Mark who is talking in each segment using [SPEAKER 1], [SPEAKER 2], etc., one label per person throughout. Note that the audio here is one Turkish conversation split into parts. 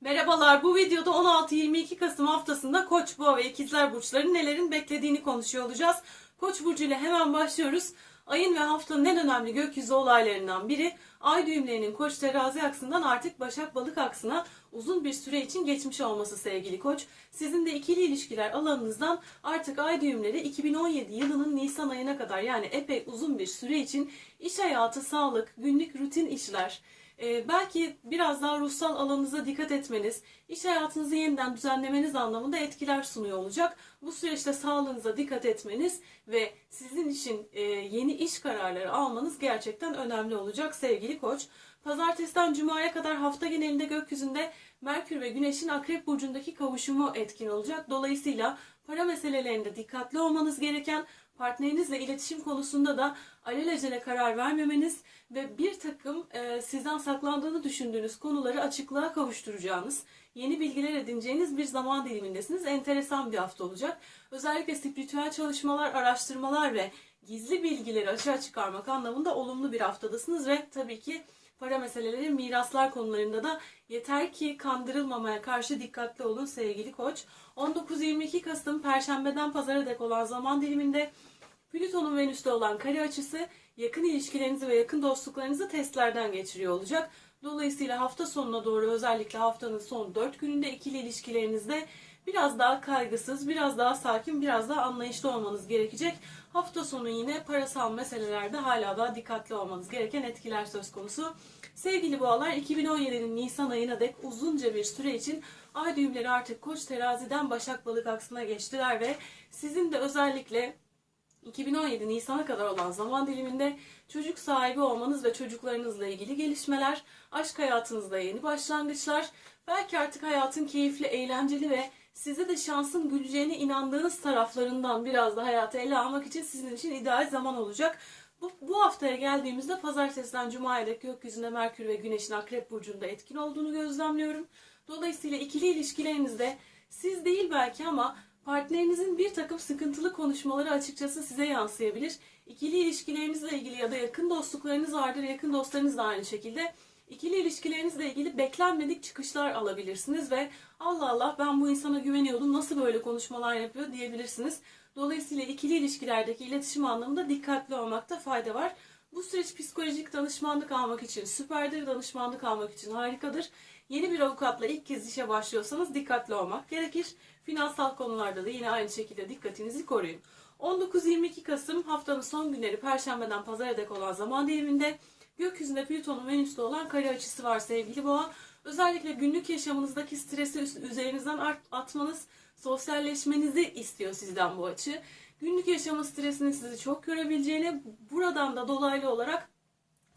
[SPEAKER 1] Merhabalar. Bu videoda 16-22 Kasım haftasında Koç, Boğa ve İkizler burçları nelerin beklediğini konuşuyor olacağız. Koç burcu ile hemen başlıyoruz. Ayın ve haftanın en önemli gökyüzü olaylarından biri ay düğümlerinin Koç terazi aksından artık Başak Balık aksına uzun bir süre için geçmiş olması sevgili Koç. Sizin de ikili ilişkiler alanınızdan artık ay düğümleri 2017 yılının Nisan ayına kadar yani epey uzun bir süre için iş hayatı, sağlık, günlük rutin işler, ee, belki biraz daha ruhsal alanınıza dikkat etmeniz, iş hayatınızı yeniden düzenlemeniz anlamında etkiler sunuyor olacak. Bu süreçte sağlığınıza dikkat etmeniz ve sizin için e, yeni iş kararları almanız gerçekten önemli olacak sevgili koç. Pazartesiden Cuma'ya kadar hafta genelinde gökyüzünde Merkür ve Güneş'in Akrep Burcu'ndaki kavuşumu etkin olacak. Dolayısıyla para meselelerinde dikkatli olmanız gereken, partnerinizle iletişim konusunda da alelacele karar vermemeniz ve bir takım e, sizden saklandığını düşündüğünüz konuları açıklığa kavuşturacağınız, yeni bilgiler edineceğiniz bir zaman dilimindesiniz. Enteresan bir hafta olacak. Özellikle spiritüel çalışmalar, araştırmalar ve gizli bilgileri açığa çıkarmak anlamında olumlu bir haftadasınız ve tabii ki para meseleleri, miraslar konularında da yeter ki kandırılmamaya karşı dikkatli olun sevgili koç. 19-22 Kasım Perşembeden Pazara dek olan zaman diliminde Plüton'un Venüs'te olan kare açısı yakın ilişkilerinizi ve yakın dostluklarınızı testlerden geçiriyor olacak. Dolayısıyla hafta sonuna doğru özellikle haftanın son 4 gününde ikili ilişkilerinizde biraz daha kaygısız, biraz daha sakin, biraz daha anlayışlı olmanız gerekecek. Hafta sonu yine parasal meselelerde hala daha dikkatli olmanız gereken etkiler söz konusu. Sevgili boğalar 2017'nin Nisan ayına dek uzunca bir süre için ay düğümleri artık koç teraziden başak balık aksına geçtiler ve sizin de özellikle 2017 Nisan'a kadar olan zaman diliminde çocuk sahibi olmanız ve çocuklarınızla ilgili gelişmeler, aşk hayatınızda yeni başlangıçlar, belki artık hayatın keyifli, eğlenceli ve size de şansın güleceğine inandığınız taraflarından biraz da hayatı ele almak için sizin için ideal zaman olacak. Bu, bu haftaya geldiğimizde pazartesiden cumaya dek gökyüzünde Merkür ve Güneş'in Akrep Burcu'nda etkin olduğunu gözlemliyorum. Dolayısıyla ikili ilişkilerinizde siz değil belki ama Partnerinizin bir takım sıkıntılı konuşmaları açıkçası size yansıyabilir. İkili ilişkilerinizle ilgili ya da yakın dostluklarınız vardır, yakın dostlarınız da aynı şekilde. İkili ilişkilerinizle ilgili beklenmedik çıkışlar alabilirsiniz ve Allah Allah ben bu insana güveniyordum nasıl böyle konuşmalar yapıyor diyebilirsiniz. Dolayısıyla ikili ilişkilerdeki iletişim anlamında dikkatli olmakta fayda var. Bu süreç psikolojik danışmanlık almak için süperdir, danışmanlık almak için harikadır. Yeni bir avukatla ilk kez işe başlıyorsanız dikkatli olmak gerekir. Finansal konularda da yine aynı şekilde dikkatinizi koruyun. 19-22 Kasım haftanın son günleri Perşembeden Pazara dek olan zaman diliminde gökyüzünde Plüton'un Venüs'te olan kare açısı var sevgili boğa. Özellikle günlük yaşamınızdaki stresi üzerinizden atmanız, sosyalleşmenizi istiyor sizden bu açı. Günlük yaşamın stresinin sizi çok görebileceğini, buradan da dolaylı olarak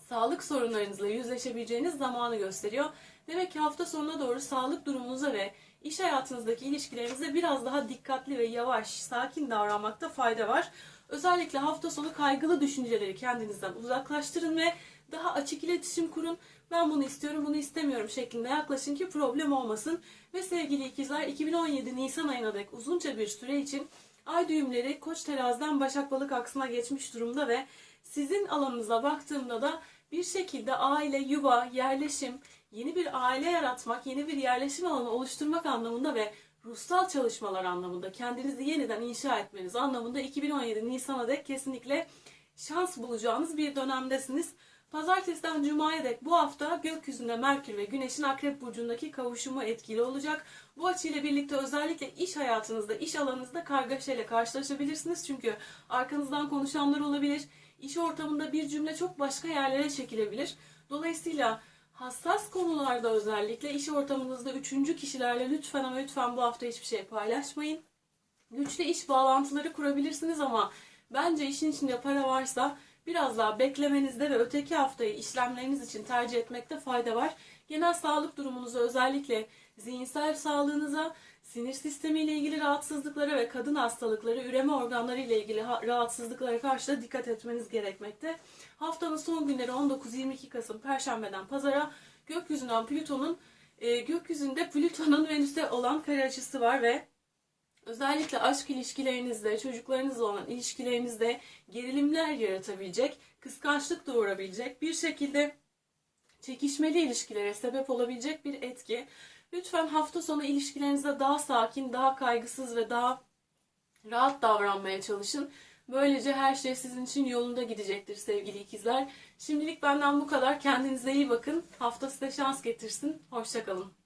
[SPEAKER 1] sağlık sorunlarınızla yüzleşebileceğiniz zamanı gösteriyor. Demek ki hafta sonuna doğru sağlık durumunuza ve iş hayatınızdaki ilişkilerinize biraz daha dikkatli ve yavaş, sakin davranmakta fayda var. Özellikle hafta sonu kaygılı düşünceleri kendinizden uzaklaştırın ve daha açık iletişim kurun. Ben bunu istiyorum, bunu istemiyorum şeklinde yaklaşın ki problem olmasın. Ve sevgili ikizler 2017 Nisan ayına dek uzunca bir süre için ay düğümleri Koç teraziden Başak Balık aksına geçmiş durumda ve sizin alanınıza baktığımda da bir şekilde aile, yuva, yerleşim, yeni bir aile yaratmak, yeni bir yerleşim alanı oluşturmak anlamında ve ruhsal çalışmalar anlamında kendinizi yeniden inşa etmeniz anlamında 2017 Nisan'a dek kesinlikle şans bulacağınız bir dönemdesiniz. Pazartesiden Cuma'ya dek bu hafta gökyüzünde Merkür ve Güneş'in Akrep Burcu'ndaki kavuşumu etkili olacak. Bu açıyla birlikte özellikle iş hayatınızda, iş alanınızda kargaşayla karşılaşabilirsiniz. Çünkü arkanızdan konuşanlar olabilir. İş ortamında bir cümle çok başka yerlere çekilebilir. Dolayısıyla hassas konularda özellikle iş ortamınızda üçüncü kişilerle lütfen ama lütfen bu hafta hiçbir şey paylaşmayın. Güçlü iş bağlantıları kurabilirsiniz ama bence işin içinde para varsa biraz daha beklemenizde ve öteki haftayı işlemleriniz için tercih etmekte fayda var. Genel sağlık durumunuza özellikle zihinsel sağlığınıza, sinir sistemi ile ilgili rahatsızlıklara ve kadın hastalıkları, üreme organları ile ilgili rahatsızlıklara karşı da dikkat etmeniz gerekmekte. Haftanın son günleri 19-22 Kasım Perşembeden Pazara gökyüzünden Plüton'un e, gökyüzünde Plüton'un Venüs'te olan kare açısı var ve özellikle aşk ilişkilerinizde, çocuklarınızla olan ilişkilerinizde gerilimler yaratabilecek, kıskançlık doğurabilecek bir şekilde çekişmeli ilişkilere sebep olabilecek bir etki. Lütfen hafta sonu ilişkilerinizde daha sakin, daha kaygısız ve daha rahat davranmaya çalışın. Böylece her şey sizin için yolunda gidecektir sevgili ikizler. Şimdilik benden bu kadar. Kendinize iyi bakın. Hafta size şans getirsin. Hoşçakalın.